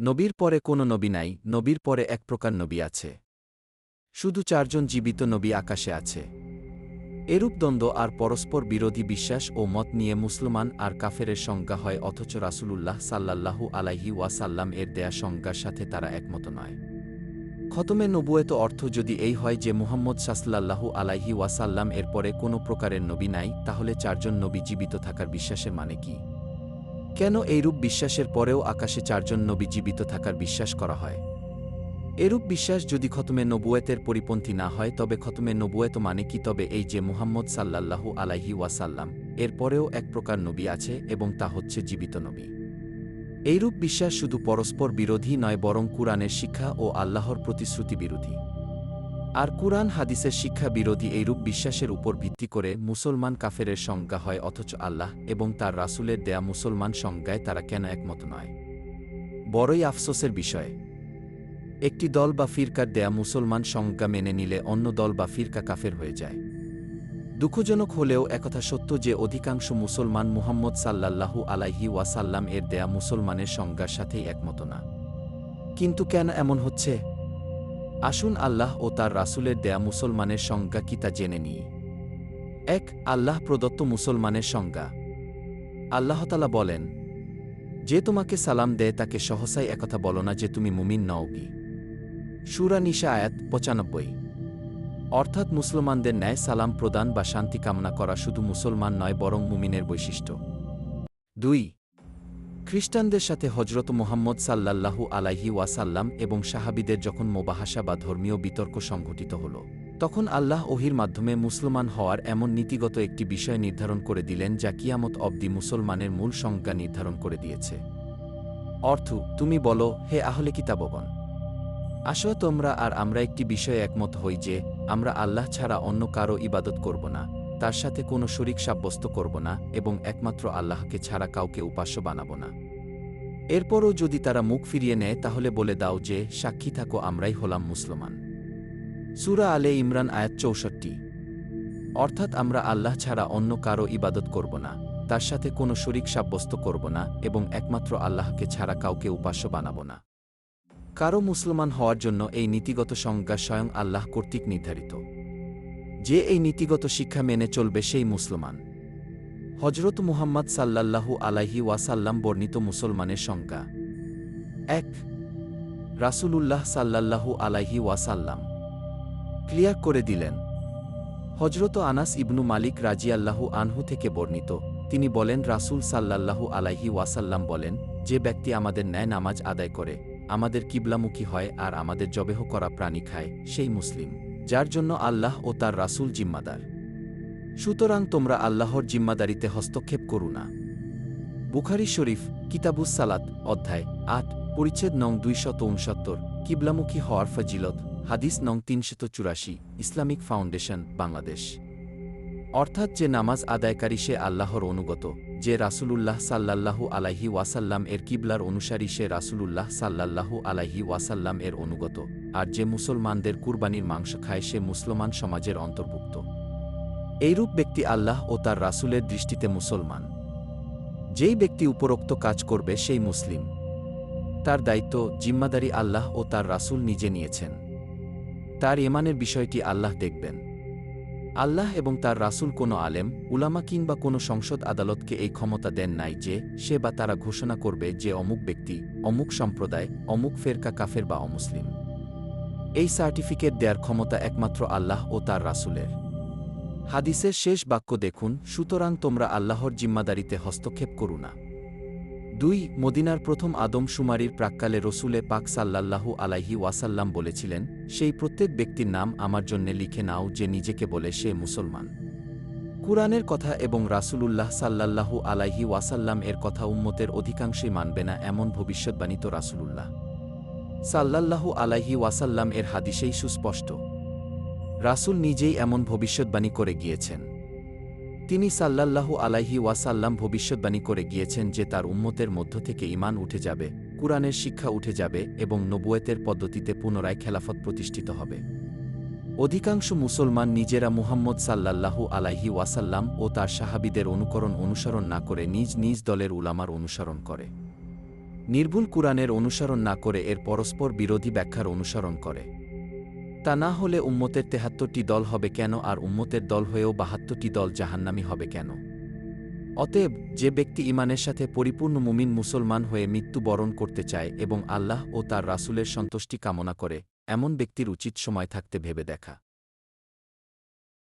নবীর পরে কোনো নবী নাই, নবীর পরে এক প্রকার নবী আছে। শুধু চারজন জীবিত নবী আকাশে আছে। এরূপ দ্বন্দ্ব আর পরস্পর বিরোধী বিশ্বাস ও মত নিয়ে মুসলমান আর কাফেরের সংজ্ঞা হয়, অথচ রাসূলুল্লাহ সাল্লাল্লাহু আলাইহি ওয়াসাল্লাম এর দেয়া সংজ্ঞার সাথে তারা একমত নয়। খতমে নবুয়েত অর্থ যদি এই হয় যে মুহাম্মদ সাসলাল্লাহু আলাইহি ওয়াসাল্লাম এর পরে কোনো প্রকারের নবী নাই, তাহলে চারজন নবী জীবিত থাকার বিশ্বাসের মানে কি? কেন এইরূপ বিশ্বাসের পরেও আকাশে চারজন নবী জীবিত থাকার বিশ্বাস করা হয়? এরূপ বিশ্বাস যদি খতমে নবুয়েতের পরিপন্থী না হয়, তবে খতমে নবুয়েত মানে কি? তবে এই যে মুহাম্মদ সাল্লাল্লাহু আলাইহি ওয়াসাল্লাম, এর পরেও এক প্রকার নবী আছে এবং তা হচ্ছে জীবিত নবী। এইরূপ বিশ্বাস শুধু পরস্পর বিরোধী নয়, বরং কুরআনের শিক্ষা ও আল্লাহর প্রতিশ্রুতি বিরোধী। আর কুরআন হাদিসের শিক্ষা বিরোধী এইরূপ বিশ্বাসের উপর ভিত্তি করে মুসলমান কাফেরের সংজ্ঞা হয় অথচ আল্লাহ এবং তার রাসূলের দেয়া মুসলমান সংজ্ঞায় তারা কেন একমত নয়? বড়ই আফসোসের বিষয়। একটি দল বা ফিরকার দেয়া মুসলমান সংজ্ঞা মেনে নিলে অন্য দল বা ফিরকা কাফের হয়ে যায়। দুঃখজনক হলেও একথা সত্য যে অধিকাংশ মুসলমান মুহাম্মদ সাল্লাল্লাহু আলাইহি ওয়াসাল্লাম এর দেয়া মুসলমানের সংজ্ঞার সাথেই একমত না। কিন্তু কেন এমন হচ্ছে? আসুন আল্লাহ ও তার রাসূলের দেয়া মুসলমানের সংজ্ঞা কি তা জেনে নিই। এক, আল্লাহ প্রদত্ত মুসলমানের সংজ্ঞা। আল্লাহতালা বলেন, যে তোমাকে সালাম দেয় তাকে সহসাই একথা বলো না যে তুমি মুমিন নও কি। সুরা নিশা আয়াত পঁচানব্বই। অর্থাৎ মুসলমানদের ন্যায় সালাম প্রদান বা শান্তি কামনা করা শুধু মুসলমান নয়, বরং মুমিনের বৈশিষ্ট্য। দুই খ্রিস্টানদের সাথে হজরত মোহাম্মদ সাল্লাল্লাহু আলাইহি ওয়াসাল্লাম এবং সাহাবিদের যখন মোবাহাসা বা ধর্মীয় বিতর্ক সংঘটিত হল, তখন আল্লাহ ওহির মাধ্যমে মুসলমান হওয়ার এমন নীতিগত একটি বিষয় নির্ধারণ করে দিলেন যা কিয়ামত অবধি মুসলমানের মূল সংজ্ঞা নির্ধারণ করে দিয়েছে। অর্থ, তুমি বলো, হে আহলে কিতাবগণ, আসো তোমরা আর আমরা একটি বিষয়ে একমত হই যে, আমরা আল্লাহ ছাড়া অন্য কারও ইবাদত করব না। তার সাথে কোনো শরিক সাব্যস্ত করব না এবং একমাত্র আল্লাহকে ছাড়া কাউকে উপাস্য বানাব না। এরপরও যদি তারা মুখ ফিরিয়ে নেয়, তাহলে বলে দাও যে, সাক্ষী থাকো, আমরাই হলাম মুসলমান। সুরা আলে ইমরান, আয়াত চৌষট্টি। অর্থাৎ আমরা আল্লাহ ছাড়া অন্য কারও ইবাদত করব না, তার সাথে কোনো শরিক সাব্যস্ত করব না এবং একমাত্র আল্লাহকে ছাড়া কাউকে উপাস্য বানাব না। কারও মুসলমান হওয়ার জন্য এই নীতিগত সংজ্ঞা স্বয়ং আল্লাহ কর্তৃক নির্ধারিত। যে এই নীতিগত শিক্ষা মেনে চলবে সেই মুসলমান। হজরত মুহাম্মদ সাল্লাল্লাহু আলাইহি ওয়াসাল্লাম বর্ণিত মুসলমানের সংজ্ঞা। এক, রাসূলুল্লাহ সাল্লাল্লাহু আলাইহি ওয়াসাল্লাম ক্লিয়ার করে দিলেন। হজরত আনাস ইবনু মালিক রাজিয়াল্লাহু আনহু থেকে বর্ণিত, তিনি বলেন, রাসূল সাল্লাল্লাহু আলাইহি ওয়াসাল্লাম বলেন, যে ব্যক্তি আমাদের ন্যায় নামাজ আদায় করে, আমাদের কিবলামুখী হয় আর আমাদের জবেহ করা প্রাণী খায়, সেই মুসলিম। যার জন্য আল্লাহ ও তার রাসুল জিম্মাদার। সুতরাং তোমরা আল্লাহর জিম্মাদারিতে হস্তক্ষেপ করু না। বুখারি শরীফ, কিতাবুস সালাত, অধ্যায় আট, পরিচ্ছেদ নং দুইশত উনসত্তর কিবলামুখী হওয়ার ফজিলত, হাদিস নং তিনশত চুরাশি, ইসলামিক ফাউন্ডেশন, বাংলাদেশ। অর্থাৎ যে নামাজ আদায়কারী সে আল্লাহর অনুগত, যে রাসূলুল্লাহ সাল্লাল্লাহু আলাইহি ওয়াসাল্লাম এর কিবলার অনুসারী সে রাসূলুল্লাহ সাল্লাল্লাহু আলাইহি ওয়াসাল্লাম এর অনুগত, আর যে মুসলমানদের কুরবানির মাংস খায় সে মুসলমান সমাজের অন্তর্ভুক্ত। এইরূপ ব্যক্তি আল্লাহ ও তার রাসূলের দৃষ্টিতে মুসলমান। যেই ব্যক্তি উপরোক্ত কাজ করবে সেই মুসলিম। তার দায়িত্ব জিম্মাদারি আল্লাহ ও তার রাসূল নিজে নিয়েছেন। তার ইমানের বিষয়টি আল্লাহ দেখবেন। আল্লাহ এবং তার রাসূল কোনো আলেম, উলামা কিংবা কোনো সংসদ আদালতকে এই ক্ষমতা দেন নাই যে, সে বা তারা ঘোষণা করবে যে অমুক ব্যক্তি, অমুক সম্প্রদায়, অমুক ফেরকা কাফের বা অমুসলিম। এই সার্টিফিকেট দেওয়ার ক্ষমতা একমাত্র আল্লাহ ও তার রাসূলের। হাদিসের শেষ বাক্য দেখুন, সুতরাং তোমরা আল্লাহর জিম্মাদারিতে হস্তক্ষেপ করু না। দুই, মদিনার প্রথম আদম শুমারির প্রাক্কালে রসুলে পাক সাল্লাল্লাহু আলাইহি ওয়াসাল্লাম বলেছিলেন, সেই প্রত্যেক ব্যক্তির নাম আমার জন্যে লিখে নাও যে নিজেকে বলে সে মুসলমান। কুরআনের কথা এবং রাসূলুল্লাহ সাল্লাল্লাহু আলাইহি ওয়াসাল্লাম এর কথা উম্মতের অধিকাংশই মানবে না এমন ভবিষ্যৎবাণী তো রাসূলুল্লাহ। সাল্লাল্লাহু আলাইহি ওয়াসাল্লাম এর হাদিসেই সুস্পষ্ট। রাসূল নিজেই এমন ভবিষ্যৎবাণী করে গিয়েছেন। তিনি সাল্লাল্লাহু আলাইহি ওয়াসাল্লাম ভবিষ্যৎবাণী করে গিয়েছেন যে তার উম্মতের মধ্য থেকে ইমান উঠে যাবে, কুরআনের শিক্ষা উঠে যাবে এবং নবুয়েতের পদ্ধতিতে পুনরায় খেলাফত প্রতিষ্ঠিত হবে। অধিকাংশ মুসলমান নিজেরা মুহাম্মদ সাল্লাল্লাহু আলাইহি ওয়াসাল্লাম ও তার সাহাবিদের অনুকরণ অনুসরণ না করে নিজ নিজ দলের উলামার অনুসরণ করে। নির্ভুল কুরআনের অনুসরণ না করে এর পরস্পর বিরোধী ব্যাখ্যার অনুসরণ করে। তা না হলে উম্মতের তেহাত্তরটি দল হবে কেন আর উম্মতের দল হয়েও বাহাত্তরটি দল জাহান্নামি হবে কেন? অতএব, যে ব্যক্তি ইমানের সাথে পরিপূর্ণ মুমিন মুসলমান হয়ে মৃত্যুবরণ করতে চায় এবং আল্লাহ ও তার রাসুলের সন্তুষ্টি কামনা করে, এমন ব্যক্তির উচিত সময় থাকতে ভেবে দেখা।